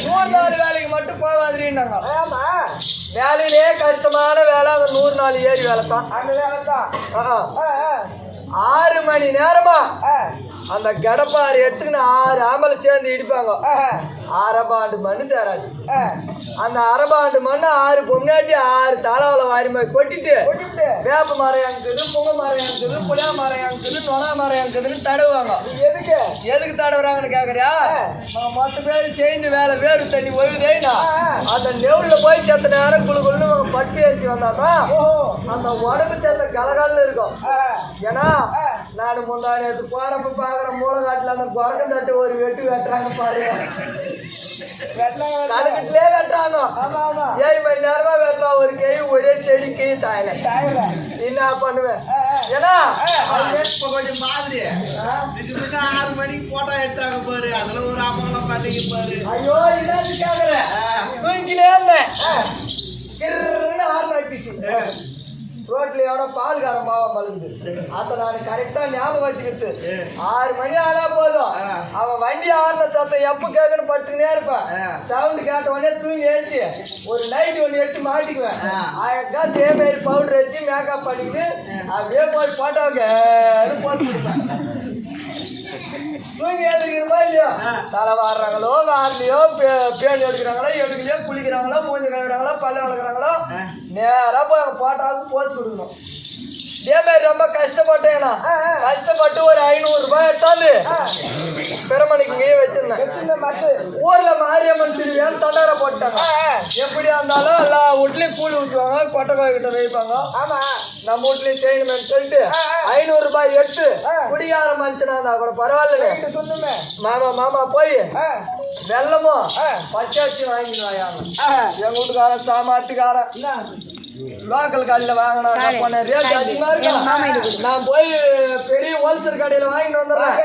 நூறு நாள் வேலைக்கு மட்டும் போவாதிரின்னாங்க ஆமா. வேலையிலே கஷ்டமான வேலை அந்த நூறு நாள் ஏறி வேலை தான் அந்த வேலை தான் ஆறு மணி நேரமா? அந்த கடப்பாரு எடுத்துக்கின்னு ஆறு ஆம்பளை சேர்ந்து இடிப்பாங்க. அரபாண்டு மண்ணு தராது. அந்த அரபாண்டு மண்ணு ஆறு பொம்னாட்டி ஆறு தலாவில வாரி மாதிரி கொட்டிட்டு வேப்ப மரம் இருக்குது புங்க மரம் இருக்குது புளியா மரம் இருக்குது நொனா மரம் இருக்குதுன்னு தடவுவாங்க. எதுக்கு? எதுக்கு தடவுறாங்கன்னு கேக்குறியா? நான் மொத்த பேர் சேர்ந்து வேலை வேறு தண்ணி ஒழுகுதேனா அந்த நெவுல போய் செத்த நேரம் குழு குழுன்னு பட்டி ஏற்றி வந்தாதான் அந்த உடம்பு செத்த கலகலன்னு இருக்கும். ஏன்னா நான் முந்தாடி எடுத்து போறப்ப பாக்குற மூலகாட்டுல அந்த குரங்கு தட்டு ஒரு வெட்டு வெட்டுறாங்க பாரு. கணக்கிட்டே வெட்டுறாங்க. ஆமா ஆமா. ஏழு மணி நேரமா வெட்டுறான் ஒரு கை ஒரே செடிக்கு சாயல. சாயல. என்ன பண்ணுவேன். ஏன்னா கொஞ்சம் மாதிரி ஆறு மணிக்கு போட்டோ எடுத்தாங்க பாரு. அதுல ஒரு அமங்கலம் பண்ணிக்கு பாரு. ஐயோ என்னது கேக்குற தூங்கிலே இருந்தேன். ஆறு அடிச்சிச்சு ரோட்ல எவனோ பால் மாவா மலுங்குது அத நான் கரெக்டா ஞாபகம் வச்சுக்கிட்டு ஆறு மணி ஆனா போதும். அவன் வண்டி ஆடுற சத்தம் எப்ப கேட்கணும் பட்டுனே இருப்பேன். சவுண்ட் கேட்ட உடனே தூங்கி ஏச்சு ஒரு நைட் ஒன்று எடுத்து மாட்டிக்குவேன். அழகா மாதிரி பவுடர் வச்சு மேக்கப் பண்ணிக்கிட்டு அப்படியே போய் போட்டோவுக்கு போட்டு கொடுப்பேன் தூங்கி எழுதிக்கிறோமா இல்லையா தலை வாடுறாங்களோ வாரலையோ பேன் எடுக்கிறாங்களோ எடுக்கலையோ குளிக்கிறாங்களோ மூஞ்சி கழுவுறாங்களோ பல்ல வளர்க்குறாங்களோ நேரா போய் போட்டாவுக்கு போச்சு கொடுக்கணும். இதே மாதிரி ரொம்ப கஷ்டப்பட்டேனா? கஷ்டப்பட்டு ஒரு ஐநூறு ரூபாய் எடுத்தாந்து பெருமணிக்கு இங்கேயே வச்சிருந்தேன். ஊர்ல மாரியம்மன் திருவிழான்னு தண்டார போட்டாங்க. எப்படியா இருந்தாலும் எல்லா வீட்லயும் கூலி ஊற்றுவாங்க கொட்டை கோயில் கிட்ட வைப்பாங்க. ஆமா. நம்ம வீட்லயும் செய்யணும்னு சொல்லிட்டு ஐநூறு ரூபாய் எடுத்து குடிகார மனுஷனா இருந்தா கூட பரவாயில்ல சொன்னுமே. மாமா மாமா போய் வெள்ளமும். பச்சாச்சி ஆ. எங்க வீட்டுக்காரன் சாமாத்துக்காரன்? லோக்கல் கடையில வாங்கினா போன ரேட் அதிகமா இருக்கும் நான் போய் பெரிய ஹோல்சேல் கடையில வாங்கிட்டு வந்துடுறேன்.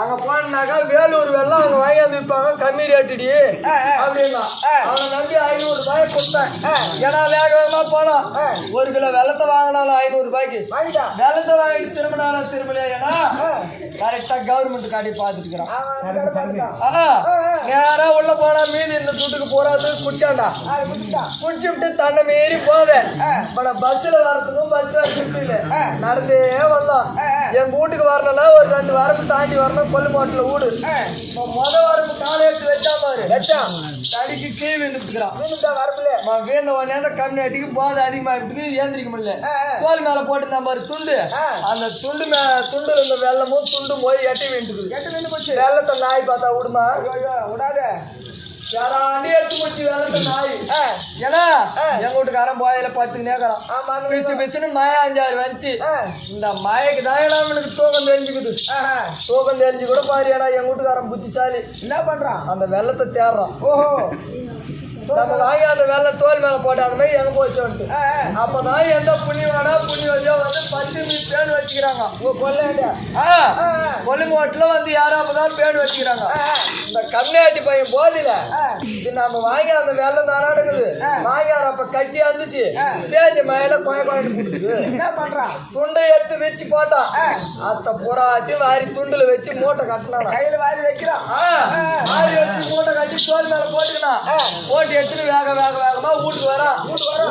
அங்க போனாக்கா வேலூர் வெள்ளம் அவங்க வாங்கி வந்து விற்பாங்க கம்மி ரேட்டுடி அப்படின்னா அவனை நம்பி ஐநூறு ரூபாய் கொடுத்தேன். ஏன்னா வேக வேகமா போனோம். ஒரு கிலோ வெள்ளத்தை வாங்கினாலும் ஐநூறு ரூபாய்க்கு. வாங்கிட்டான் வெள்ளத்தை வாங்கிட்டு திரும்பினாலும் திரும்பலையா ஏன்னா கரெக்டா கவர்மெண்ட் காட்டி ஆ, நேரா உள்ள போனா மீன் இந்த துட்டுக்கு போறாது குடிச்சாண்டா. குடிச்சிட்டான் குடிச்சுட்டு. தன்னை மீறி போதேன் பஸ்ல வரதுக்கும் பஸ் வசதி இல்ல நடந்தே வந்தோம் எங்க வீட்டுக்கு வரணும்னா ஒரு ரெண்டு வாரம் தாண்டி வரணும் கொல்லுமோட்டில் வீடு. இப்ப முத வாரம் காலை எடுத்து வச்சா பாரு. வச்சான். தடிக்கு கீழ் விழுந்துட்டுக்கிறான். மீன் வரப்பில்ல அவன் வீழ்ந்த உடனே அந்த கம்யூனிட்டிக்கு போதை அதிகமா இருக்குது ஏந்திரிக்க முடியல. தோல் மேல போட்டு பாரு துண்டு. அந்த துண்டு மே துண்டு இருந்த வெள்ளமும் துண்டும் போய் எட்டி விழுந்துக்குது எட்டு நின்று போச்சு. வெள்ளத்தை நாய் பார்த்தா விடுமா விடாத யாராண்டி எடுத்து போச்சு வெள்ளத்தை நாய். ஏன்னா எங்க வீட்டுக்காரன் இருக்கிறான் ஆமா அந்த பிசு பிசுன்னு மய அஞ்சாறு வந்துச்சு. இந்த மயக்கு தான் எனக்கு தூக்கம் தெரிஞ்சுக்குது. தூக்கம் தெரிஞ்சு கூட பாரு ஏன்னா எங்க வீட்டுக்காரன் புத்திசாலி. என்ன பண்றான்? அந்த வெள்ளத்தை தேடுறான். ஓஹோ. நம்ம வாங்கி அந்த வெள்ளை தோல் மேல போட்டு அந்த மாதிரி எங்க போச்சோன்ட்டு ஆ, ஆ. அப்பதான் எந்த புண்ணியவானா புண்ணியவதியோ வந்து பச்சை மீன் பேன் வச்சுக்கிறாங்க. கொல்லுங்கோட்டில் வந்து யாரும் அப்பதான் பேன் வச்சுக்கிறாங்க. இந்த கம்மியாட்டி பையன் போதில இது நம்ம வாங்கி அந்த நடக்குது வாங்கி அதை அப்ப கட்டி இருந்துச்சு பேஞ்ச மயில கொய கொயட்டு துண்டை எடுத்து வச்சு போட்டான். அத்த புறாச்சு வாரி துண்டுல வச்சு மூட்டை கட்டினான். கையில வாரி வைக்கிறான். வாரி வச்சு மூட்டை கட்டி தோல் மேல போட்டுக்கினான். போட்டு எடுத்துட்டு வேக வேக வேகமா வீட்டுக்கு வரான்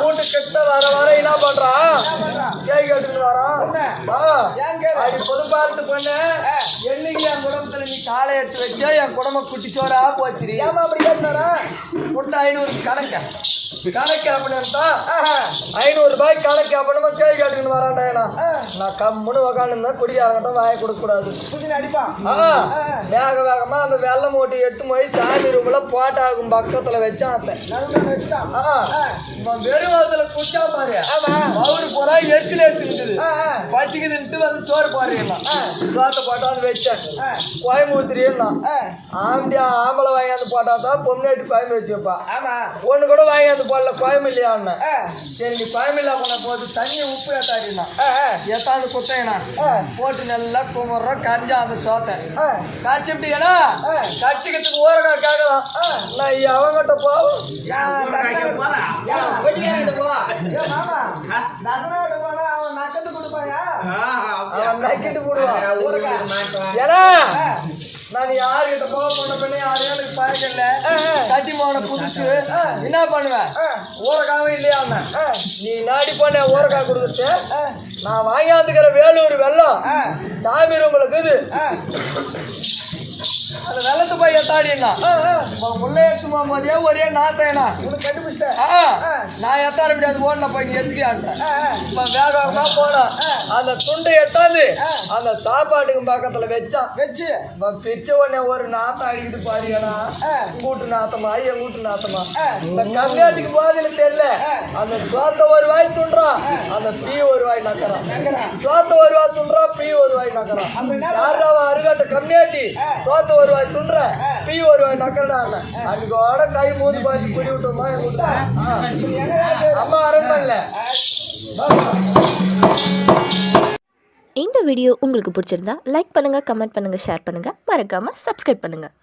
வீட்டு கிட்ட வர வர என்ன பண்றான் கேக் எடுத்துட்டு வரான்? அடி பொது பார்த்து பொண்ணு என்னைக்கு என் குடும்பத்துல நீ காலை எடுத்து வச்சா என் குடும்பம் குட்டி சோறா போச்சுரி ஏமா அப்படி கேட்டாரா முட்டை ஐநூறு கணக்கு. கணக்கு அப்படின்னா ஐநூறு ரூபாய் கேக் எடுத்துன்னு வரான்டா ஏன்னா நான் கம்முன்னு உக்காந்துருந்தா குடிக்காரங்கிட்ட வாய கொடுக்க கூடாது வேக வேகமா அந்த வெள்ளை மூட்டை எடுத்து போய் சாமி ரூம்ல போட்டாகும் பக்கத்துல வச்சான் இவன் வெறும் அதுல குச்சா பாரு. அவரு போறா எரிச்சல் எடுத்துக்கிட்டு பச்சிக்குதுன்ட்டு வந்து சோறு பாருலாம் சோத்தை போட்டாந்து வச்சேன் கோயம்புத்தூரியெல்லாம் ஆம்பியா ஆம்பளை வாங்கியாந்து போட்டா தான் பொம்னாட்டி கோயம்பு வச்சு வைப்பா ஆமா. ஒண்ணு கூட வாங்கியாந்து போடல கோயம் இல்லையா ஆ, சரி நீ கோயம் இல்லா போன போது தண்ணி உப்பு ஏத்தாடினா ஏத்தாந்து குத்தையனா போட்டு நல்லா குமர்றோம் கஞ்சா அந்த சோத்தை. ஆ. கச்சிப்பிட்டீங்கன்னா கச்சிக்கிறதுக்கு ஊரகாய் கேட்கலாம் நான் அவங்கிட்ட போவோம் நக்கிட்டு போடுவான். ஏன்னா நான் யாருகிட்ட போக போன பண்ணி யாரும் எனக்கு பழக்கம் இல்ல கட்டி போன புதுசு. என்ன பண்ணுவேன் ஊறக்காவும் இல்லையா அண்ணன் நீ நாடி போன ஊறக்காய் கொடுத்துட்டு நான் வாங்கியாந்துக்கிற வேலூர் வெள்ளம். சாமி இது அந்த வெள்ளத்து போய் எத்தாடினா முன்னே எடுத்து போகும்போதே ஒரே நாத்தேனா நான் எத்தாட முடியாது ஓடின போய் நீ எத்துக்கியான்ட்டேன் இப்ப வேகமா போனோம் அந்த துண்டை எட்டாந்து அந்த சாப்பாட்டுக்கு பக்கத்துல வச்சான். வச்சு. இப்ப பிச்ச உடனே ஒரு நாத்தம் அடிக்குது பாருங்கண்ணா. கூட்டு நாத்தமா என் கூட்டு நாத்தமா. இந்த கம்மியாத்துக்கு பாதையில தெரியல. அந்த சோத்த ஒரு வாய் துண்டுறான். அந்த பீ ஒரு வாய் நக்கறான் சோத்த ஒரு வாய் துண்டுறான் பீ ஒரு வாய் நக்கறான் யாரு அவன் அருகாட்ட கம்மியாட்டி? சோத்த ஒரு வாய் துண்டுற பீ ஒரு வாய் நக்கறான் அன்னைக்கோட கை மூந்து பாய்ச்சி குடி விட்டோமா. அம்மா அரண்மனையில இந்த வீடியோ உங்களுக்கு பிடிச்சிருந்தா லைக் பண்ணுங்கள் கமெண்ட் பண்ணுங்கள் ஷேர் பண்ணுங்கள் மறக்காமல் சப்ஸ்கிரைப் பண்ணுங்கள்